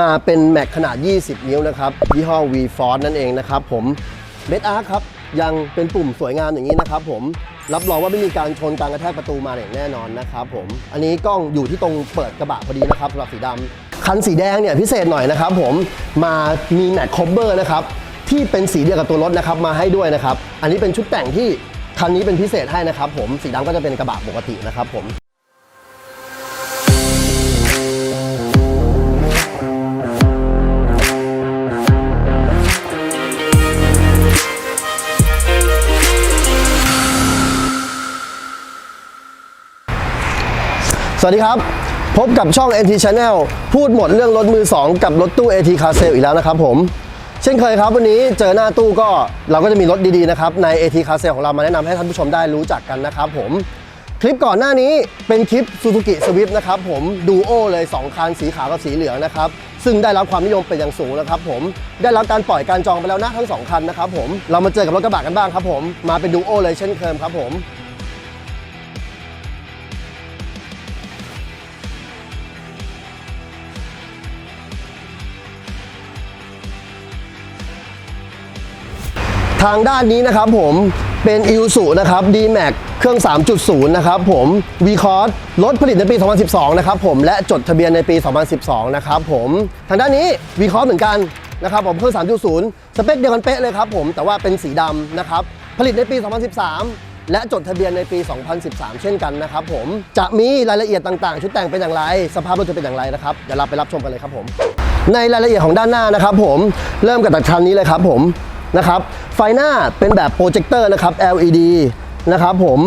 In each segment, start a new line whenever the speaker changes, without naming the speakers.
มาเป็นแม็กขนาด 20 นิ้วนะครับ ยี่ห้อ V Force นั่นเองนะครับผมเม็ดอาร์ครับ ยังเป็นปุ่มสวยงามอย่างนี้นะครับผมรับรองว่าไม่มีการชนการกระแทกประตูมาอย่างแน่นอนนะครับผมอันนี้กล้องอยู่ที่ตรงเปิดกระบะพอดีนะครับสำหรับสีดำคันสีแดงเนี่ยพิเศษหน่อยนะครับผมมามีแม็กคอ v เบอร์นะครับที่เป็นสีเดียวกับตัวรถนะครับมาให้ด้วยนะครับ อันนี้เป็นชุดแต่งที่คันนี้เป็นพิเศษให้นะครับผมสีดำก็จะเป็นกระบะปกตินะครับผม สวัสดีครับ พบกับช่อง NT Channel พูดหมดเรื่องรถมือ 2 กับรถตู้ AT Car Sale อีกแล้วนะครับผม เช่นเคยครับวันนี้เจอหน้าตู้ก็เราก็จะมีรถดีๆนะครับใน AT Car Sale ของเรามาแนะนำให้ท่านผู้ชมได้รู้จักกันนะครับผม คลิปก่อนหน้านี้เป็นคลิป Suzuki Swift นะครับผมดูโอเลย 2 คันสีขาวกับสีเหลืองนะครับซึ่งได้รับความนิยมเป็นอย่างสูงนะครับผมได้รับการปล่อยการจองไปแล้วนะทั้งสองคันนะครับผมเรามาเจอกับรถกระบะกันบ้างครับผมมาเป็นดูโอเลยเช่นเคยครับผม ทางด้านนี้นะครับผมเป็น i l s u นะครับ D-Max เครื่อง 3.0 นะครับผม v c o s รถผลิตในปี 2012 นะครับผมและจดทะเบียนในปี 2012 นะครับผมทางด้านนี้ v c o s เหมือนกันนะครับผมเครื่อง 3.0 สเปคเดียวกันเป๊ะเลยครับผมแต่ว่าเป็นสีดำนะครับผลิตในปี 2013และจดทะเบียนในปี 2013 เช่นกันนะครับผม จะมีรายละเอียดต่างๆ ชุดแต่งเป็นอย่างไร สภาพรถจะเป็นอย่างไรนะครับ เดี๋ยวเราไปรับชมกันเลยครับผม ในรายละเอียดของด้านหน้านะครับผม เริ่มกับตัดคันนี้เลยครับผม นะครับ ไฟหน้าเป็นแบบโปรเจคเตอร์นะครับ LED นะครับผม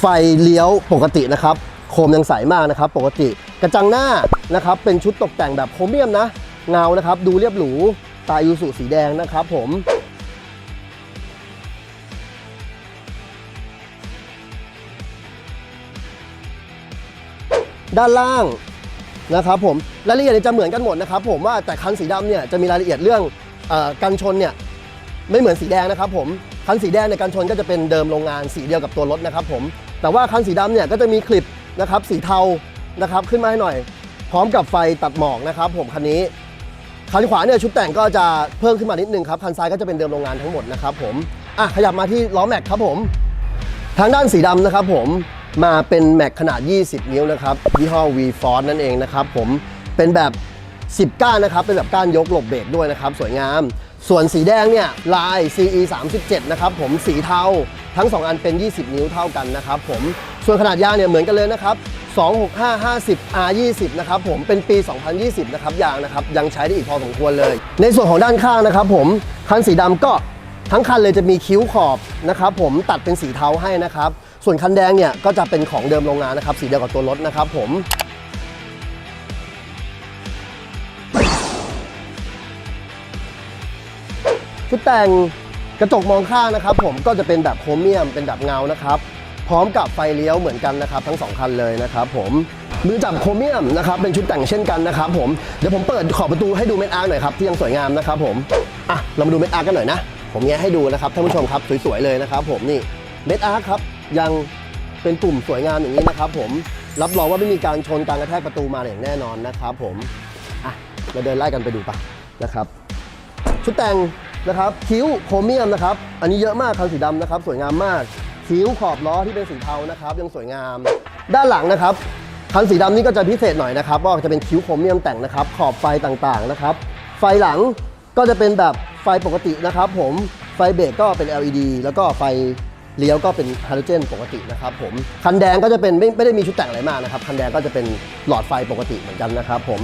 ไฟเลี้ยวปกตินะครับ โคมยังใสมากนะครับ ปกติ กระจังหน้านะครับ เป็นชุดตกแต่งแบบโครเมียมนะ เงานะครับ ดูเรียบหรู ตายูสุสีแดงนะครับผมด้านล่างนะครับผมรายละเอียดจะเหมือนกันหมดนะครับผมว่าแต่คันสีดำเนี่ยจะมีรายละเอียดเรื่องอกันชนเนี่ย ไม่เหมือนสีแดงนะครับผมคันสีแดงในกันชนก็จะเป็นเดิมโรงงานสีเดียวกับตัวรถนะครับผมแต่ว่าคันสีดำเนี่ยก็จะมีคลิปนะครับสีเทานะครับขึ้นมาให้หน่อย พร้อมกับไฟตัดหมอกนะครับผมคันนี้คันขวาเนี่ยชุดแต่งก็จะเพิ่มขึ้นมานิดนึงครับคันซ้ายก็จะเป็นเดิมโรงงานทั้งหมดนะครับผมอะขยับมาที่ล้อแม็กครับผมทางด้านสีดำนะครับผมมาเป็นแม็กขนาด 20 นิ้วนะครับยี่ห้อ V Force นั่นเองนะครับผมเป็นแบบ 10 ก้านนะครับเป็นแบบก้านยกหลบเบรกด้วยนะครับสวยงาม ส่วนสีแดงเนี่ยลาย CE 37นะครับผมสีเทาทั้ง 2 อันเป็น 20 นิ้วเท่ากันนะครับผมส่วนขนาดยางเนี่ยเหมือนกันเลยนะครับ26550 R20 นะครับผมเป็นปี 2020 นะครับยางนะครับยังใช้ได้อีกพอสมควรเลย ในส่วนของด้านข้างนะครับผมคันสีดำก็ทั้งคันเลยจะมีคิ้วขอบนะครับผมตัดเป็นสีเทาให้นะครับ ส่วนคันแดงเนี่ยก็จะเป็นของเดิมโรงงานนะครับสีเดียวกับตัวรถนะครับผม ชุดแต่งกระจกมองข้างนะครับ ผมก็จะเป็นแบบโครเมียมเป็นแบบเงานะครับ พร้อมกับไฟเลี้ยวเหมือนกันนะครับ ทั้งสองคันเลยนะครับ ผมมือจับโครเมียมนะครับเป็นชุดแต่งเช่นกันนะครับ ผมเดี๋ยวผมเปิดขอบประตูให้ดูเม็ดอาร์หน่อยครับที่ยังสวยงามนะครับ ผมอะเรามาดูเม็ดอาร์กันหน่อยนะผมแงะให้ดูนะครับท่านผู้ชมครับสวยๆเลยนะครับ ผมนี่เม็ดอาร์คครับยังเป็นปุ่มสวยงามอย่างนี้นะครับ ผมรับรองว่าไม่มีการชนการกระแทกประตูมาอย่างแน่นอนนะครับ ผมอะเราเดินไล่กันไปดูปะนะครับ ชุดแต่ง นะครับคิ้วโครเมียมนะครับอันนี้เยอะมากคันสีดำนะครับสวยงามมากคิ้วขอบล้อที่เป็นสีเทานะครับยังสวยงาม ด้านหลังนะครับคันสีดำนี่ก็จะพิเศษหน่อยนะครับว่าจะเป็นคิ้วโครเมียมแต่งนะครับ ขอบไฟต่างๆนะครับ ไฟหลังก็จะเป็นแบบไฟปกตินะครับ ผมไฟเบรกก็เป็น LED แล้วก็ไฟเลี้ยวก็เป็นฮาโลเจนปกตินะครับผมคันแดงก็จะเป็นไม่ไม่ได้มีชุดแต่งอะไรมากนะครับคันแดงก็จะเป็นหลอดไฟปกติเหมือนกันนะครับผม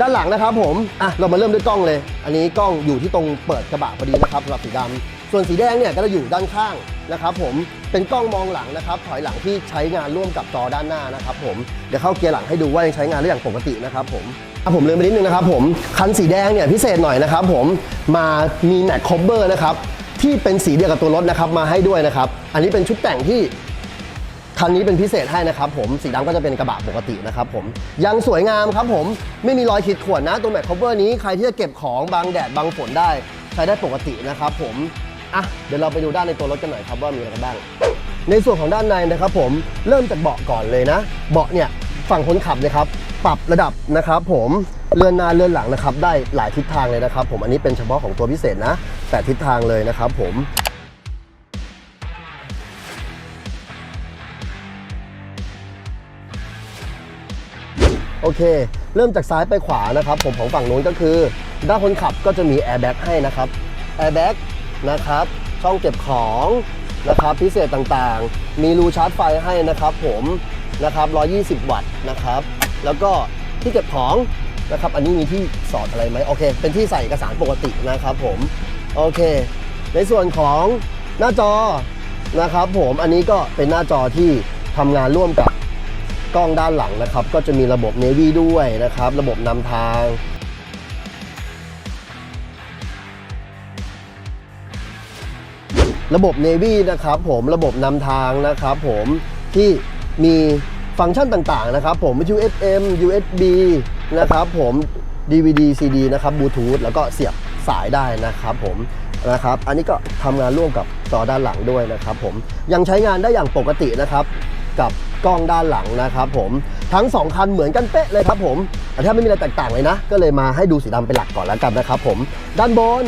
ด้านหลังนะครับผมอะเรามาเริ่มด้วยกล้องเลย อันนี้กล้องอยู่ที่ตรงเปิดกระบะพอดีนะครับสำหรับสีดำส่วนสีแดงเนี่ยก็จะอยู่ด้านข้างนะครับผมเป็นกล้องมองหลังนะครับถอยหลังที่ใช้งานร่วมกับจอด้านหน้านะครับผมเดี๋ยวเข้าเกียร์หลังให้ดูว่ายังใช้งานได้อย่างปกตินะครับผมอะผมลืมไปนิดนึงนะครับผมคันสีแดงเนี่ยพิเศษหน่อยนะครับผมมามีแม็กคอ v เบอร์นะครับที่เป็นสีเดียวกับตัวรถนะครับมาให้ด้วยนะครับ อันนี้เป็นชุดแต่งที่ คันนี้เป็นพิเศษให้นะครับผมสีดำก็จะเป็นกระบะปกตินะครับผมยังสวยงามครับผมไม่มีรอยขีดข่วนนะตัวแม็กคอเวอร์นี้ใครที่จะเก็บของบังแดดบังฝนได้ใช้ได้ปกตินะครับผมอะเดี๋ยวเราไปดูด้านในตัวรถกันหน่อยครับว่ามีอะไรบ้าง ในส่วนของด้านในนะครับผมเริ่มจากเบาะก่อนเลยนะ เบาะเนี่ยฝั่งคนขับนะครับปรับระดับนะครับผมเลื่อนหน้าเลื่อนหลังนะครับได้หลายทิศทางเลยนะครับ ผมอันนี้เป็นเฉพาะของตัวพิเศษนะแต่ทิศทางเลยนะครับผม โอเค เริ่มจากซ้ายไปขวานะครับ ผมของฝั่งนู้นก็คือ ด้านคนขับก็จะมีแอร์แบ็กให้นะครับแอร์แบ็กนะครับช่องเก็บของนะครับพิเศษต่างๆ มีรูชาร์จไฟให้นะครับ ผมนะครับ 120 วัตต์นะครับ แล้วก็ที่เก็บของนะครับ อันนี้มีที่สอดอะไรไหมโอเค เป็นที่ใส่เอกสารปกตินะครับผม โอเค ในส่วนของหน้าจอนะครับ ผม อันนี้ก็เป็นหน้าจอที่ทำงานร่วมกับ กล้องด้านหลังนะครับ ก็จะมีระบบ Navy ด้วยนะครับ ระบบนำทางระบบ Navy นะครับผมระบบนำทางนะครับผมที่มีฟังก์ชันต่างๆนะครับผม UFM USB นะครับผม DVD CD นะครับบลูทูธแล้วก็เสียบสายได้นะครับผมนะครับอันนี้ก็ทำงานร่วมกับจอด้านหลังด้วยนะครับผมยังใช้งานได้อย่างปกตินะครับกับ กล้องด้านหลังนะครับผมทั้ง 2 คันเหมือนกันเป๊ะเลยครับผมแต่ถ้าไม่มีอะไรแตกต่างเลยนะ ก็เลยมาให้ดูสีดำเป็นหลักก่อนแล้วกันนะครับผมด้านบน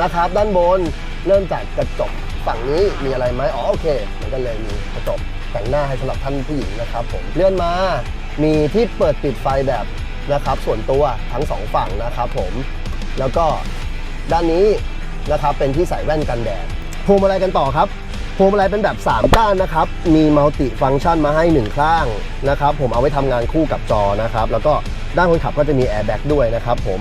นะครับ ด้านบนเริ่มจากกระจกฝั่งนี้มีอะไรไหมอ๋อโอเค มันก็เลยมีกระจกแต่งหน้าให้สำหรับท่านผู้หญิงนะครับผมเลื่อนมามีที่เปิดปิดไฟแบบนะครับ ส่วนตัวทั้งสองฝั่งนะครับผมแล้วก็ด้านนี้นะครับเป็นที่ใส่แว่นกันแดดพวงมาลัยกันต่อครับ พวงมาลัยเป็นแบบ3ก้านนะครับ มีมัลติฟังก์ชันมาให้ 1 ข้างนะครับ ผมเอาไว้ทำงานคู่กับจอนะครับ แล้วก็ด้านคนขับก็จะมีแอร์แบ็กด้วยนะครับผม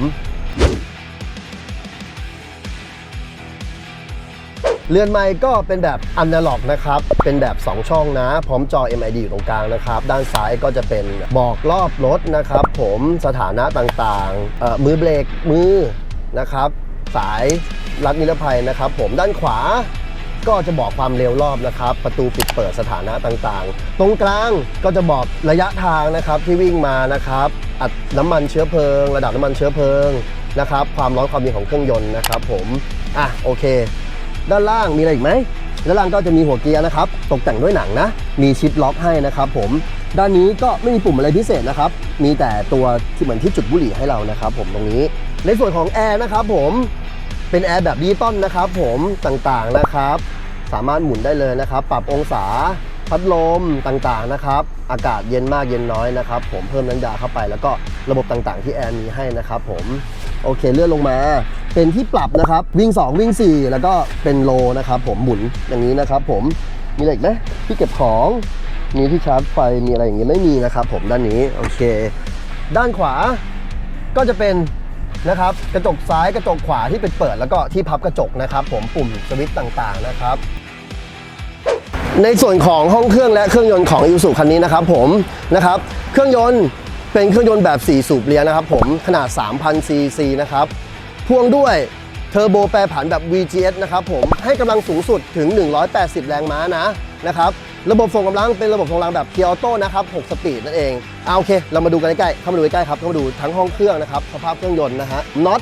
เรือนไม้ก็เป็นแบบอนาล็อกนะครับ เป็นแบบ 2 ช่องนะ พร้อมจอ MID อยู่ตรงกลางนะครับ ด้านซ้ายก็จะเป็นบอกรอบรถนะครับ ผมสถานะต่างๆ มือเบรกมือนะครับ สายรัดนิรภัยนะครับ ผมด้านขวา ก็จะบอกความเร็วรอบนะครับ ประตูปิดเปิดสถานะต่างๆ ตรงกลางก็จะบอกระยะทางนะครับที่วิ่งมานะครับ อัดน้ำมันเชื้อเพลิง ระดับน้ำมันเชื้อเพลิงนะครับ ความร้อนความเย็นของเครื่องยนต์นะครับผม อะโอเค ด้านล่างมีอะไรอีกไหมด้านล่างก็จะมีหัวเกียร์นะครับ ตกแต่งด้วยหนังนะ มีชิปล็อกให้นะครับผม ด้านนี้ก็ไม่มีปุ่มอะไรพิเศษนะครับ มีแต่ตัวที่เหมือนที่จุดบุหรี่ให้เรานะครับ ผมตรงนี้ ในส่วนของแอร์นะครับผม เป็นแอร์แบบดิจิตอลนะครับผมต่างๆนะครับ สามารถหมุนได้เลยนะครับ ปรับองศาพัดลมต่างๆนะครับ อากาศเย็นมากเย็นน้อยนะครับ ผมเพิ่มน้ำยาเข้าไปแล้วก็ระบบต่างๆ ที่แอร์มีให้นะครับผมโอเคเลื่อนลงมา เป็นที่ปรับนะครับ วิ่ง 2 วิ่ง 4 แล้วก็เป็นโลนะครับผมหมุนอย่างนี้นะครับผมมีอะไรอีกไหมที่เก็บของมีที่ชาร์จไฟมีอะไรอย่างนี้ยไม่มีนะครับผมด้านนี้โอเค ด้านขวาก็จะเป็น นะครับกระจกซ้ายกระจกขวาที่เป็นเปิดแล้วก็ที่พับกระจกนะครับ ผมปุ่มสวิตช์ต่างๆนะครับ ในส่วนของห้องเครื่องและเครื่องยนต์ของ i ิ u คันนี้นะครับ ผมนะครับ เครื่องยนต์เป็นเครื่องยนต์แบบ 4 สูบเลียงนะครับ ผมขนาด 3,000 ซีซีนะครับพ่วงด้วยเทอร์โบแปรผันแบบ VGS นะครับผมให้กำลังสูงสุดถึง 180 แรงม้านะนะครับ ระบบส่งกำลังเป็นระบบส่งกำลังแบบเกียร์ออโต้นะครับ 6 สปีดนั่นเองเอาโอเค เรามาดูกันใกล้ๆเข้ามาดูใกล้ๆครับเข้ามาดูทั้งห้องเครื่องนะครับ สภาพเครื่องยนต์นะฮะน็อต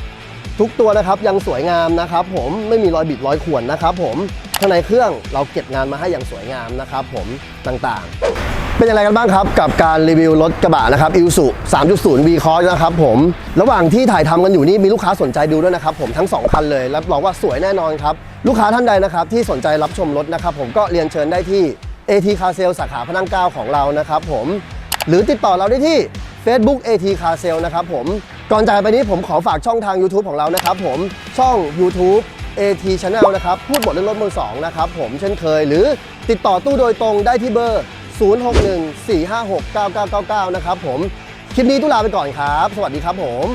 ทุกตัวนะครับยังสวยงามนะครับผมไม่มีรอยบิดรอยข่วนนะครับผมข้างในเครื่องเราเก็บงานมาให้อย่างสวยงามนะครับผมต่างๆ เป็นย่างไรกันบ้างครับ กับการรีวิวรถกระบะนะครับอิ s u 3.0 V Cross นะครับผมระหว่างที่ถ่ายทำกันอยู่นี่มีลูกค้าสนใจดูด้วยนะครับผมทั้ง 2 คันเลยรับรองว่าสวยแน่นอนครับ ลูกค้าท่านใดนะครับที่สนใจรับชมรถนะครับผมก็เรียนเชิญได้ที่ AT Car Sale สาขาพระนังเก้าของเรานะครับผมหรือติดต่อเราได้ที่ Facebook AT Car Sale นะครับผมก่อนจากไปนี้ผมขอฝากช่องทาง YouTube ของเรานะครับผมช่อง YouTube AT Channel นะครับพูดบทเรื่องรถมือสองนะครับผมเช่นเคย หรือติดต่อตู้โดยตรงได้ที่เบอร์ 0614569999 นะครับผมคลิปนี้ตู้ลาไปก่อนครับ สวัสดีครับผม